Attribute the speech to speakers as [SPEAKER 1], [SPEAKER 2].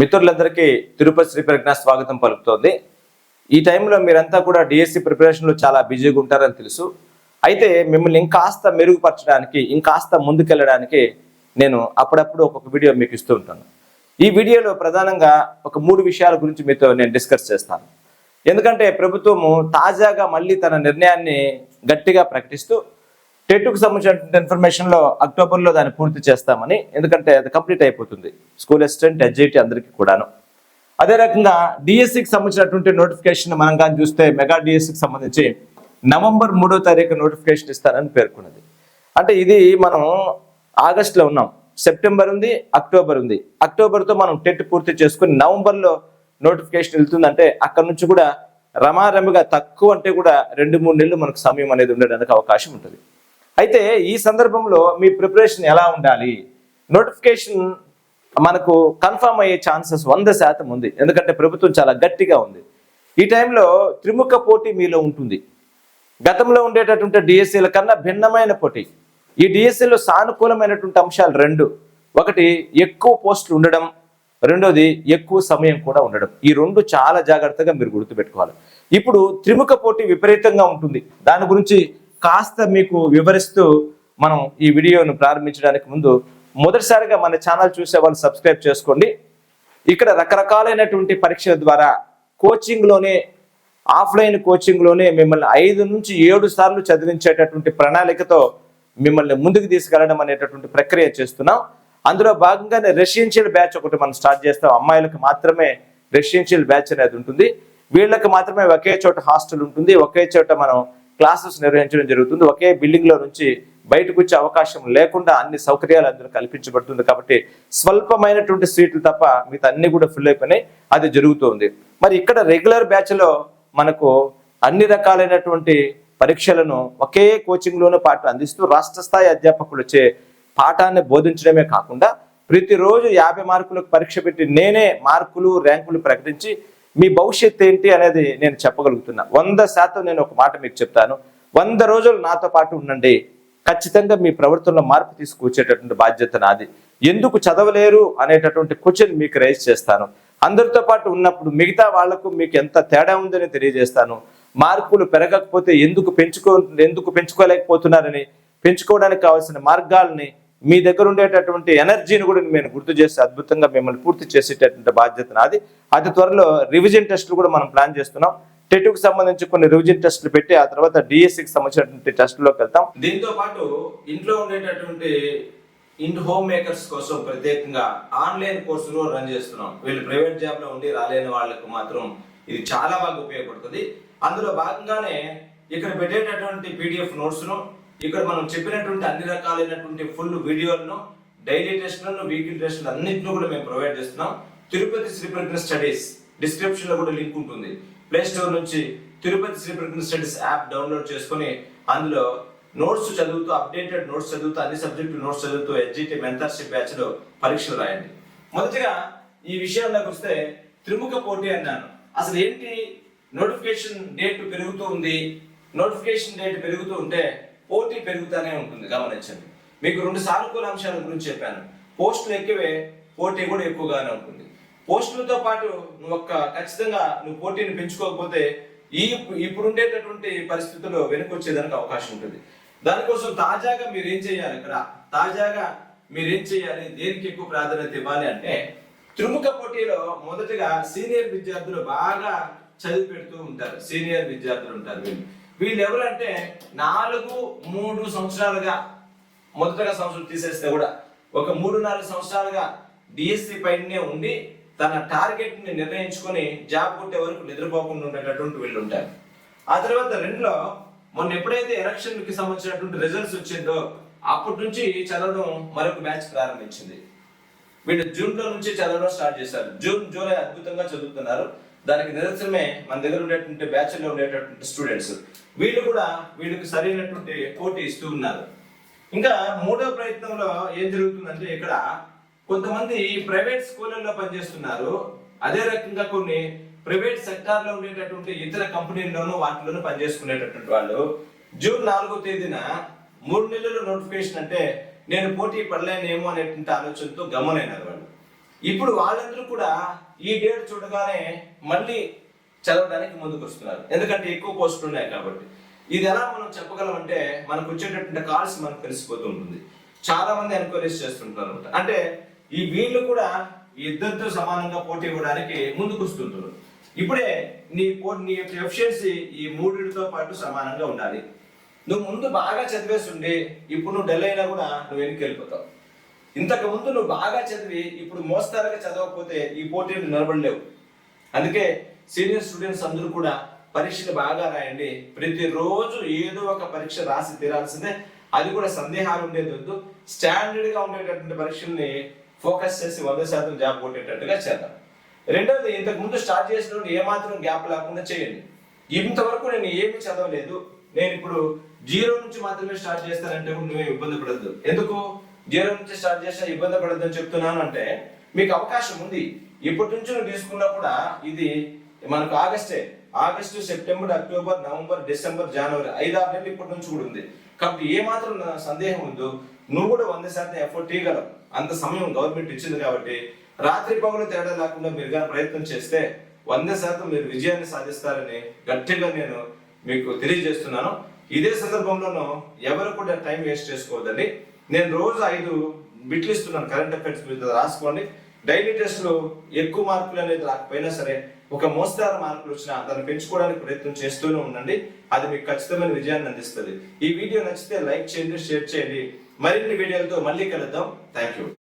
[SPEAKER 1] మిత్రులందరికీ తిరుపతి శ్రీ ప్రజ్ఞ స్వాగతం పలుకుతోంది. ఈ టైంలో మీరంతా కూడా డిఎస్సి ప్రిపరేషన్లో చాలా బిజీగా ఉంటారని తెలుసు. అయితే మిమ్మల్ని ఇంకాస్త మెరుగుపరచడానికి ఇంకాస్త ముందుకెళ్ళడానికి నేను అప్పుడప్పుడు ఒక్కొక్క వీడియో మీకు ఇస్తూ ఉంటాను. ఈ వీడియోలో ప్రధానంగా ఒక మూడు విషయాల గురించి మీతో నేను డిస్కస్ చేస్తాను. ఎందుకంటే ప్రభుత్వము తాజాగా మళ్ళీ తన నిర్ణయాన్ని గట్టిగా ప్రకటిస్తూ టెట్కు సంబంధించిన ఇన్ఫర్మేషన్లో అక్టోబర్లో దాన్ని పూర్తి చేస్తామని ఎందుకంటే అది కంప్లీట్ అయిపోతుంది. స్కూల్ అసిస్టెంట్ ఎడ్జైటీ అందరికీ కూడాను. అదే రకంగా డిఎస్సికి సంబంధించినటువంటి నోటిఫికేషన్ మనం కానీ చూస్తే మెగా డిఎస్సికి సంబంధించి నవంబర్ మూడో తారీఖు నోటిఫికేషన్ ఇస్తారని పేర్కొన్నది. అంటే ఇది మనం ఆగస్టులో ఉన్నాం. సెప్టెంబర్ ఉంది అక్టోబర్ ఉంది. అక్టోబర్తో మనం టెట్ పూర్తి చేసుకుని నవంబర్లో నోటిఫికేషన్ వెళ్తుందంటే అక్కడ నుంచి కూడా రమారమిగా తక్కువ అంటే కూడా రెండు మూడు నెలలు మనకు సమయం అనేది ఉండడానికి అవకాశం ఉంటుంది. అయితే ఈ సందర్భంలో మీ ప్రిపరేషన్ ఎలా ఉండాలి? నోటిఫికేషన్ మనకు కన్ఫర్మ్ అయ్యే ఛాన్సెస్ వంద శాతం ఉంది. ఎందుకంటే ప్రభుత్వం చాలా గట్టిగా ఉంది. ఈ టైంలో త్రిముఖ పోటీ మీలో ఉంటుంది. గతంలో ఉండేటటువంటి డిఎస్సీల కన్నా భిన్నమైన పోటీ. ఈ డిఎస్సీలో సానుకూలమైనటువంటి అంశాలు రెండు. ఒకటి ఎక్కువ పోస్టులు ఉండడం. రెండోది ఎక్కువ సమయం కూడా ఉండడం. ఈ రెండు చాలా జాగ్రత్తగా మీరు గుర్తుపెట్టుకోవాలి. ఇప్పుడు త్రిముఖ పోటీ విపరీతంగా ఉంటుంది. దాని గురించి కాస్త మీకు వివరిస్తూ మనం ఈ వీడియోను ప్రారంభించడానికి ముందు మొదటిసారిగా మన ఛానల్ చూసే వాళ్ళు సబ్స్క్రైబ్ చేసుకోండి. ఇక్కడ రకరకాలైనటువంటి పరీక్షల ద్వారా కోచింగ్లోనే ఆఫ్లైన్ కోచింగ్లోనే మిమ్మల్ని ఐదు నుంచి ఏడు సార్లు చదివించేటటువంటి ప్రణాళికతో మిమ్మల్ని ముందుకు తీసుకెళ్ళడం అనేటటువంటి ప్రక్రియ చేస్తున్నాం. అందులో భాగంగానే రెసిడెన్షియల్ బ్యాచ్ ఒకటి మనం స్టార్ట్ చేస్తాం. అమ్మాయిలకు మాత్రమే రెసిడెన్షియల్ బ్యాచ్ అనేది ఉంటుంది. వీళ్ళకి మాత్రమే ఒకే చోట హాస్టల్ ఉంటుంది. ఒకే చోట మనం క్లాసెస్ నిర్వహించడం జరుగుతుంది. ఒకే బిల్డింగ్లో నుంచి బయటకు వచ్చే అవకాశం లేకుండా అన్ని సౌకర్యాలు అందులో కల్పించబడుతుంది కాబట్టి స్వల్పమైనటువంటి సీట్లు తప్ప మిగతా అన్ని కూడా ఫుల్ అయిపోయినాయి. అది జరుగుతుంది. మరి ఇక్కడ రెగ్యులర్ బ్యాచ్లో మనకు అన్ని రకాలైనటువంటి పరీక్షలను ఒకే కోచింగ్ లోనూ పాటు అందిస్తూ రాష్ట్ర స్థాయి అధ్యాపకులు వచ్చే పాఠాన్ని బోధించడమే కాకుండా ప్రతిరోజు యాభై మార్కులకు పరీక్ష పెట్టి నేనే మార్కులు ర్యాంకులు ప్రకటించి మీ భవిష్యత్ ఏంటి అనేది నేను చెప్పగలుగుతున్నా. వంద శాతం నేను ఒక మాట మీకు చెప్తాను. వంద రోజులు నాతో పాటు ఉండండి. ఖచ్చితంగా మీ ప్రవర్తనలో మార్పు తీసుకొచ్చేటటువంటి బాధ్యత నాది. ఎందుకు చదవలేరు అనేటటువంటి క్వశ్చన్ మీకు రైజ్ చేస్తాను. అందరితో పాటు ఉన్నప్పుడు మిగతా వాళ్ళకు మీకు ఎంత తేడా ఉందని తెలియజేస్తాను. మార్కులు పెరగకపోతే ఎందుకు పెంచుకో ఎందుకు పెంచుకోలేకపోతున్నారని పెంచుకోవడానికి కావాల్సిన మార్గాల్ని మీ దగ్గర ఉండేటటువంటి ఎనర్జీని కూడా నేను గుర్తు చేసి అద్భుతంగా మిమ్మల్ని పూర్తి చేసేటటువంటి బాధ్యత నాది. అతి త్వరలో రివిజన్ టెస్టులు కూడా మనం ప్లాన్ చేస్తున్నాం. టెట్కు సంబంధించి కొన్ని రివిజన్ టెస్టులు పెట్టి ఆ తర్వాత డిఎస్సికి సంబంధించినటువంటి టెస్టులోకి వెళ్తాం. దీంతో పాటు ఇంట్లో ఉండేటటువంటి ఇన్ హోమ్ మేకర్స్ కోసం ప్రత్యేకంగా ఆన్లైన్ కోర్సులు రన్ చేస్తున్నాం. వీళ్ళు ప్రైవేట్ జాబ్లో ఉండి రాలేని వాళ్ళకు మాత్రం ఇది చాలా బాగా ఉపయోగపడుతుంది. అందులో భాగంగానే ఇక్కడ పెట్టేటటువంటి పీడిఎఫ్ నోట్స్ను ఇక్కడ మనం చెప్పినటువంటి అన్ని రకాలైనటువంటి ఫుల్ వీడియోలను డైలీ టెస్ట్లను వీక్లీ టెస్ట్లు అన్నింటినీ కూడా మేము ప్రొవైడ్ చేస్తున్నాం. తిరుపతి శ్రీ ప్రజ్ఞ స్టడీస్ డిస్క్రిప్షన్లో కూడా లింక్ ఉంటుంది. ప్లే స్టోర్ నుంచి Tirupati Shri Pragna studies app download చేసుకొని అందులో నోట్స్ చదువుతూ అప్డేటెడ్ నోట్స్ చదువుతూ అన్ని సబ్జెక్టు నోట్స్ చదువుతూ ఎడ్జిటి మెంటర్షిప్ బ్యాచ్లో పరీక్షలు రాయండి. మొదటిగా ఈ విషయాల్లోకి వస్తే త్రిముఖ పోటీ అన్నాను. అసలు ఏంటి? నోటిఫికేషన్ డేట్ పెరుగుతూ ఉంది. నోటిఫికేషన్ డేట్ పెరుగుతూ ఉంటే పోటీ పెరుగుతూనే ఉంటుంది గమనించండి. మీకు రెండు సానుకూల అంశాల గురించి చెప్పాను. పోస్టులు ఎక్కువే పోటీ కూడా ఎక్కువగానే ఉంటుంది. పోస్టులతో పాటు నువ్వు ఒక్క ఖచ్చితంగా నువ్వు పోటీని పెంచుకోకపోతే ఈ ఇప్పుడు ఉండేటటువంటి పరిస్థితుల్లో వెనుకొచ్చేదానికి అవకాశం ఉంటుంది. దానికోసం తాజాగా మీరు ఏం చేయాలి ఇక్కడ తాజాగా మీరు ఏం చేయాలి? దేనికి ఎక్కువ ప్రాధాన్యత ఇవ్వాలి అంటే త్రిముఖ పోటీలో మొదటగా సీనియర్ విద్యార్థులు బాగా చదివి పెడుతూ ఉంటారు. సీనియర్ విద్యార్థులు ఉంటారు వీళ్ళు. వీళ్ళు ఎవరంటే నాలుగు మూడు సంవత్సరాలుగా మొదటగా సంవత్సరం తీసేస్తే కూడా ఒక మూడు నాలుగు సంవత్సరాలుగా డిఎస్సి పైనే ఉండి తన టార్గెట్ని నిర్ణయించుకొని జాబ్ కొట్టే వరకు నిద్రపోకుండా ఉండేటటువంటి వీళ్ళు ఉంటారు. ఆ తర్వాత రెండులో మొన్న ఎప్పుడైతే ఎలక్షన్కి సంబంధించినటువంటి రిజల్ట్స్ వచ్చిందో అప్పటి నుంచి చదవడం మరొక బ్యాచ్ ప్రారంభించింది. వీళ్ళు జూన్లో నుంచి చదవడం స్టార్ట్ చేశారు. జూన్ జూలై అద్భుతంగా చదువుతున్నారు. దానికి నిదర్శనమే మన దగ్గర ఉండేటువంటి బ్యాచ్లో ఉండేటటువంటి స్టూడెంట్స్ వీళ్ళు కూడా వీళ్ళకి సరైనటువంటి పోటీ ఇస్తూ ఉన్నారు. ఇంకా మూడో ప్రయత్నంలో ఏం జరుగుతుందంటే ఇక్కడ కొంతమంది ప్రైవేట్ స్కూళ్ళల్లో పనిచేస్తున్నారు. అదే రకంగా కొన్ని ప్రైవేట్ సెక్టార్లో ఉండేటటువంటి ఇతర కంపెనీల్లోనూ వాటిలోనూ పనిచేసుకునేటటువంటి వాళ్ళు. జూన్ నాలుగో తేదీన మూడు నెలల నోటిఫికేషన్ అంటే నేను పోటీ పడలేనేమో అనేటువంటి ఆలోచనతో గమనైనారు వాళ్ళు. ఇప్పుడు వాళ్ళందరూ కూడా ఈ డేట్ చూడగానే మళ్ళీ చదవడానికి ముందుకు వస్తున్నారు. ఎందుకంటే ఎక్కువ పోస్టులు ఉన్నాయి కాబట్టి. ఇది ఎలా మనం చెప్పగలం అంటే మనకు వచ్చేటటువంటి కాల్స్ మనకు తెలిసిపోతూ ఉంటుంది. చాలా మంది ఎంక్వైరీస్ చేస్తుంటారు అనమాట. అంటే ఈ వీళ్ళు కూడా ఇద్దరితో సమానంగా పోటీ ఇవ్వడానికి ముందుకు వస్తుంటారు. ఇప్పుడే నీ పో నీ యొక్క ఎఫిషియన్సీ ఈ మూడింటితో పాటు సమానంగా ఉండాలి. నువ్వు ముందు బాగా చదివేసి ఉండి ఇప్పుడు నువ్వు డల్ అయినా కూడా నువ్వు వెనక్కి వెళ్ళిపోతావు. ఇంతకు ముందు నువ్వు బాగా చదివి ఇప్పుడు మోస్తారుగా చదవకపోతే ఈ పోటీలు నిలబడలేవు. అందుకే సీనియర్ స్టూడెంట్స్ అందరూ కూడా పరీక్షలు బాగా రాయండి. ప్రతిరోజు ఏదో ఒక పరీక్ష రాసి తీరాల్సిందే. అది కూడా సందేహాలు ఉండేది వద్దు. స్టాండర్డ్గా ఉండేటటువంటి పరీక్షల్ని ఫోకస్ చేసి వంద శాతం జాబ్ కొట్టేటట్టుగా చేద్దాం. రెండవది ఇంతకు ముందు స్టార్ట్ చేసినప్పుడు ఏమాత్రం గ్యాప్ లేకుండా చేయండి. ఇంతవరకు నేను ఏమి చదవలేదు. నేను ఇప్పుడు జీరో నుంచి మాత్రమే స్టార్ట్ చేస్తానంటే కూడా నువ్వే ఇబ్బంది పడద్దు. ఎందుకు? జీరో నుంచి స్టార్ట్ చేసినా ఇబ్బంది పడద్దని చెప్తున్నాను అంటే మీకు అవకాశం ఉంది. ఇప్పటి నుంచి నువ్వు తీసుకున్నా కూడా ఇది మనకు ఆగస్టే. August September October November December జనవరి ఐదారు నెలలు ఇప్పటి నుంచి కూడా ఉంది. కాబట్టి ఏ మాత్రం నా సందేహం ఉందో నువ్వు కూడా వంద శాతం ఎఫర్ట్ ఇవ్వగలవు అంత సమయం గవర్నమెంట్ ఇచ్చింది కాబట్టి రాత్రి పగలు తేడా లేకుండా మీరు కానీ ప్రయత్నం చేస్తే వంద శాతం మీరు విజయాన్ని సాధిస్తారని గట్టిగా నేను మీకు తెలియజేస్తున్నాను. ఇదే సందర్భంలోనూ ఎవరు కూడా టైం వేస్ట్ చేసుకోవద్దండి. నేను రోజు ఐదు బిట్లు ఇస్తున్నాను కరెంట్ అఫైర్స్ మీద రాసుకోండి. డైలీ టెస్ట్లో ఎక్కువ మార్కులు అనేది రాకపోయినా సరే ఒక మోస్తారు మార్కులు వచ్చినా దాన్ని పెంచుకోవడానికి ప్రయత్నం చేస్తూనే ఉండండి. అది మీకు ఖచ్చితమైన విజయాన్ని అందిస్తుంది. ఈ వీడియో నచ్చితే లైక్ చేయండి షేర్ చేయండి. మరిన్ని వీడియోలతో మళ్ళీ కలుద్దాం. Thank you